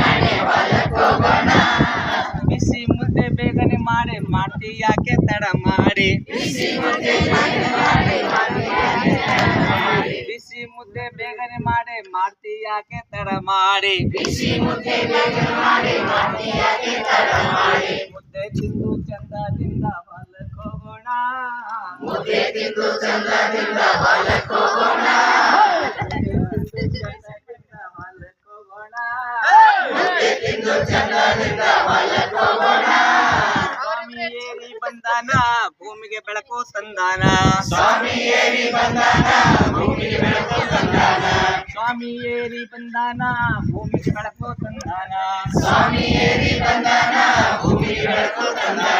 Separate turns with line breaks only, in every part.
ನಡೆ ಹೊಲಕ್ಕೋಗೋಣ ಬಿಸಿ ಮುದ್ದೆ ಬೇಗನೆ ಮಾಡಿ ಮಾಡ್ತಿ ಯಾಕೆ ತಡ ಮಾಡಿ ಬಿಸಿ ಮುದ್ದೆ ಬೇಗನೆ ಮಾಡಿ ಮಾಡ್ತಿ ಯಾಕೆ ತಡ ಮಾಡಿ ಮುದ್ದೆ ತಿಂದು ಚಂದದಿಂದ ಮುದ್ದೆ ತಿಂದು ಚಂದದಿಂದ ಹೊಲಕ್ಕೋಗೋಣ ಸ್ವಾಮಿ ಏರಿ ಬಂದಾನ ಭೂಮಿಗೆ ಬೆಳಕು ತಂದಾನ ಸ್ವಾಮಿ ಏರಿ ಬಂದಾನ ಭೂಮಿಗೆ ಬೆಳಕು ತಂದಾನ ಸ್ವಾಮಿ ಏರಿ ಬಂದಾನ ಭೂಮಿಗೆ ಬೆಳಕು ತಂದಾನ ಸ್ವಾಮಿ ಏರಿ ಬಂದಾನ ಭೂಮಿಗೆ ಬೆಳಕು ತಂದಾನ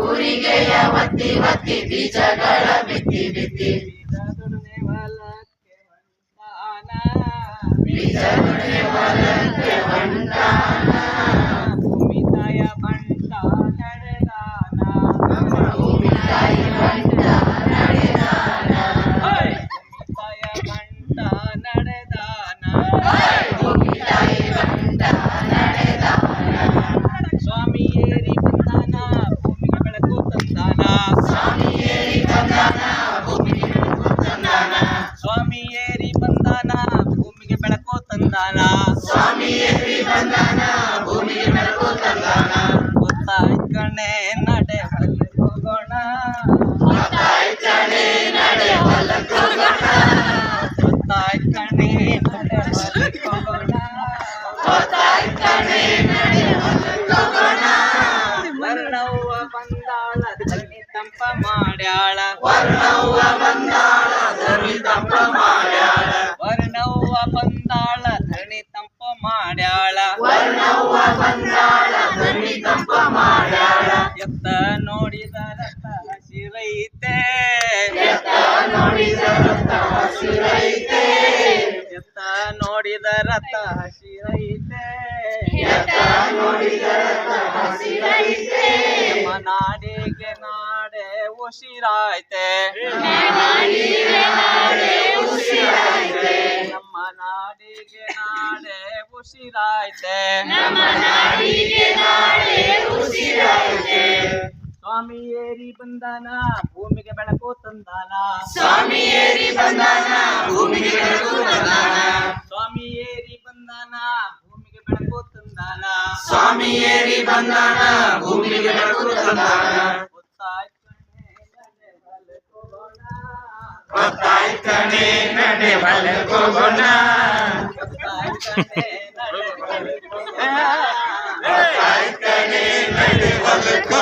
ಊರಿಗೆಯ ಒತ್ತಿ ಒತ್ತಿ ಬೀಜಗಳ ಬಿತ್ತಿ ಬಿತ್ತಿ ಬೀಜದೊಡನೆ ಹೊಲಕ್ಕೆ ಹೊಂಟಾನ ಬೀಜದೊಡನೆ ಹೊಲಕ್ಕೆ ಹೊಂಟಾನ ಭೂಮಿ ತಾಯ ಬಂಟ ನಡೆದಾನ ಭೂಮಿ ತಾಯಿ ಬಂಟ ನಡೆದಾನ ಭೂಮಿ ತಾಯ ಬಂಟ ನಡೆದಾನ ವರ್ಣವ್ವ ಬಂದಾಳ ಧರಣಿ ತಂಪ ಮಾಡ್ಯಾಳ ವರ್ಣವ್ವ ಬಂದಾಳ ಧರಣಿ ತಂಪ ಮಾಡ್ಯಾಳ ವರ್ಣವ್ವ ಬಂದಾಳ ಧರಣಿ ತಂಪ ಮಾಡ್ಯಾಳ ವರ್ಣವ್ವ ಬಂದಾಳ ಧನಿ ತಂಪ ಮಾಡ್ಯಾಳ. ಎತ್ತ ನೋಡಿದ ರಥ ಹಸಿರೈತೆ ಎತ್ತ ನೋಡಿದ ರಥ ಹಸಿರೈತೆ ಎತ್ತ ನೋಡಿದ ರಥ ಹಸಿರೈತೆ ನಾಡಿಗೆ ನಾಡೆ ಉಸಿರಾಯ್ತೆ. ನಮ್ಮ ನಾಡಿಗೆ ನಾಡೆ ಉಸಿರಾಯ್ತೆ. ಸ್ವಾಮಿ ಏರಿ ಬಂದಾನ ಭೂಮಿಗೆ ಬೆಳಕು ತಂದಾನ. ಸ್ವಾಮಿ ಏರಿ ಬಂದಾನ ತಂದಾನ ಸ್ವಾಮಿ ಏರಿ ಬಂದಾನ ಭೂಮಿಗೆ ಬೆಳಕು ತಂದಾನ ಗೊತ್ತಾಯ್ತ್ ಕಣೆ ನಡೆ ಹೊಲಕ್ ಹೋಗೋಣ ಗೊತ್ತಾಯ್ತ್ ಕಣೆ ನಡೆ ಹೊಲಕ್